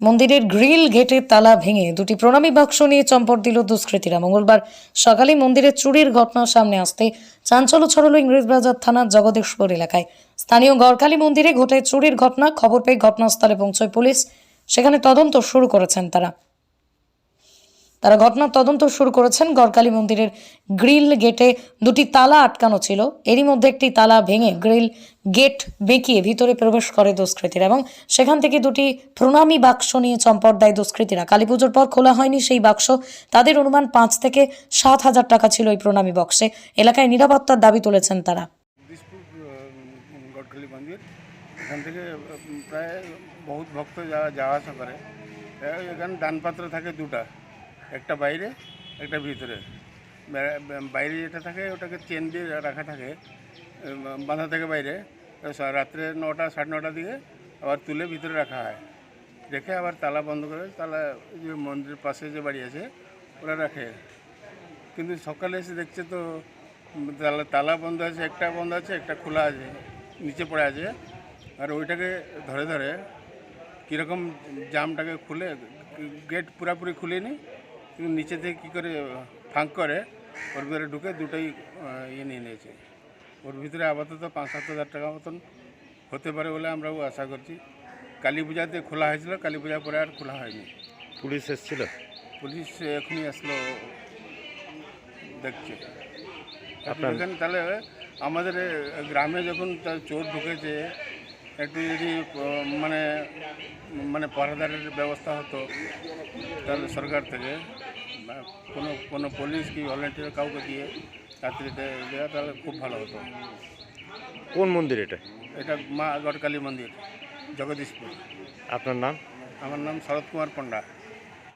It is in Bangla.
মন্দিরের গ্রিল ঘেটে তালা ভেঙে দুটি প্রণামী বাক্স নিয়ে চম্পট দিল দুষ্কৃতীরা। মঙ্গলবার সকালে মন্দিরের চুরির ঘটনা সামনে আসতে চাঞ্চল্য ছড়ালো ইংরেজবাজার থানার জগদীশপুর এলাকায়। স্থানীয় গড়কালী মন্দিরে ঘটে চুরির ঘটনা, খবর পেয়ে ঘটনাস্থলে পৌঁছয় পুলিশ। সেখানে তদন্ত শুরু করেছেন তারা। তারা ঘটনার তদন্ত শুরু করেছেন গড়কালী মন্দিরের গ্রিল গেটে দুটি তালা আটকানো ছিল। এরই মধ্যে একটি তালা ভেঙে গ্রিল গেট বেঁকিয়ে ভিতরে প্রবেশ করে দুষ্কৃতীরা এবং সেখান থেকে দুটি প্রণামী বাক্স নিয়ে চম্পট দেয় দুষ্কৃতীরা। কালী পুজোর পর খোলা হয়নি সেই বাক্স। তাদের অনুমান পাঁচ থেকে সাত হাজার টাকা ছিল ওই প্রণামী বক্সে। এলাকায় নিরাপত্তার দাবি তুলেছেন তারা। এখান থেকে প্রায় বহুত ভক্ত যাওয়া যাওয়া আসা করে। এখানে দানপাত্র থাকে দুটা। একটা বাইরে, একটা ভিতরে। বাইরে যেটা থাকে, ওটাকে চেন দিয়ে রাখা থাকে বাঁধা থাকে বাইরে। রাত্রে নটা, সাড়ে নটার দিকে আবার তুলে ভিতরে রাখা হয়। রেখে আবার তালা বন্ধ করে, তালা যে মন্দিরের পাশে যে বাড়ি আছে, ওরা রাখে। কিন্তু সকালে এসে দেখছে তো তালা তালা বন্ধ আছে, একটা বন্ধ আছে, একটা খোলা আছে, নিচে পড়ে আছে। আর ওইটাকে ধরে ধরে, কীরকম জামটাকে খুলে, গেট পুরাপুরি খুলেনি কিন্তু নিচে থেকে কী করে ফাঁক করে ওর ভিতরে ঢুকে দুটোই ইয়ে নিয়ে নিয়েছে। ওর ভিতরে আপাতত পাঁচ সাত হাজার টাকা মতন হতে পারে বলে আমরাও আশা করছি। কালী পূজাতে খোলা হয়েছিল কালী পূজার পরে আর খোলা হয়নি। পুলিশ এসেছিল? পুলিশ এখনই আসলো দেখছে। এখানে তাহলে আমাদের গ্রামে যখন তা- চোর ঢুকেছে একটু যদি মানে মানে পাহারাদারের ব্যবস্থা হতো তাহলে সরকার থেকে কোনো কোনো পুলিশ কি ভলেন্টিয়ার কাউকে দিয়ে রাত্রিতে দেওয়া তাহলে খুব ভালো হতো। কোন মন্দির এটা? এটা মা গড়কালী মন্দির জগদীশপুর। আপনার নাম? আমার নাম শরৎ কুমার পণ্ডা।